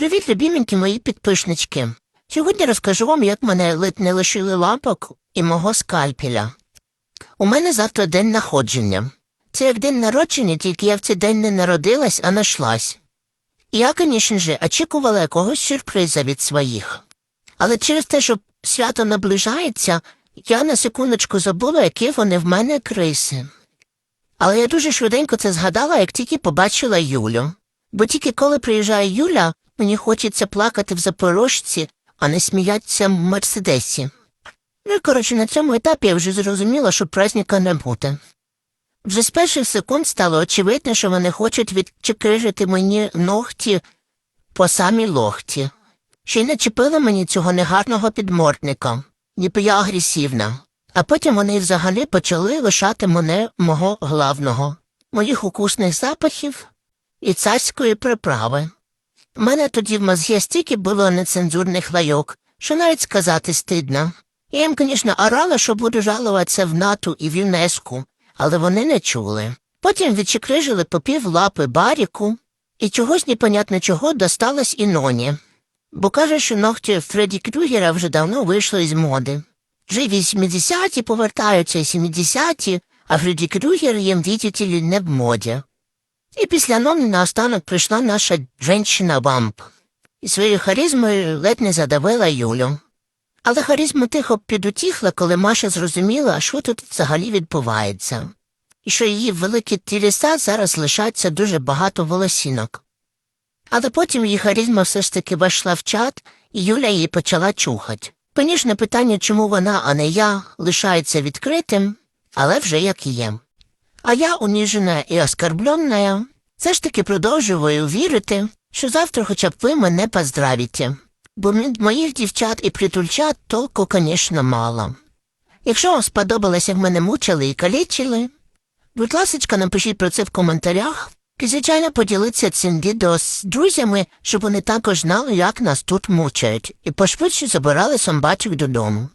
Привіт, любіменькі мої підпишнички. Сьогодні розкажу вам, як мене ледь не лишили лапок і мого скальпеля. У мене завтра день находження. Це як день народження, тільки я в цей день не народилась, а нашлась. І я, звісно ж, очікувала якогось сюрприза від своїх. Але через те, що свято наближається, я на секундочку забула, які вони в мене криси. Але я дуже швиденько це згадала, як тільки побачила Юлю. Бо тільки коли приїжджає Юля, мені хочеться плакати в Запорожці, а не сміятися в Мерседесі. Ну, і, коротше, на цьому етапі я вже зрозуміла, що праздника не буде. Вже з перших секунд стало очевидно, що вони хочуть відчекрижити мені ногті по самі лохті. Ще й начепили мені цього негарного підмордника, ніби я агресивна. А потім вони взагалі почали лишати мене мого главного, моїх укусних запахів і царської приправи. У мене тоді в мозгі стільки було нецензурних лайок, що навіть сказати стидно. Я їм, звісно, орала, що буду жалуватися в НАТО і в ЮНЕСКО, але вони не чули. Потім відчекрижили по пів лапи баріку, і чогось непонятно чого досталось і ноні. Бо каже, що ногті Фредді Крюгера вже давно вийшли з моди. Вже й 80-ті повертаються, і 70-ті, а Фредді Крюгер їм, видите не в моді. І після Нони наостанок прийшла наша женщина-вамп. І своєю харизмою ледь не задавила Юлю. Але харизма тихо підутіхла, коли Маша зрозуміла, що тут взагалі відбувається, і що її великі тіліса зараз лишаться дуже багато волосінок. Але потім її харизма все ж таки вийшла в чат, і Юля її почала чухать. Звісно, питання, чому вона, а не я, лишається відкритим, але вже як є. А я, уніжена і оскорблена, все ж таки продовжую вірити, що завтра хоча б ви мене поздравите, бо моїх дівчат і притульчат толку, звісно, мало. Якщо вам сподобалось, як мене мучили і калічили, будь ласка, напишіть про це в коментарях і, звичайно, поділіться цим відео з друзями, щоб вони також знали, як нас тут мучають, і пошвидше забирали самбачок додому.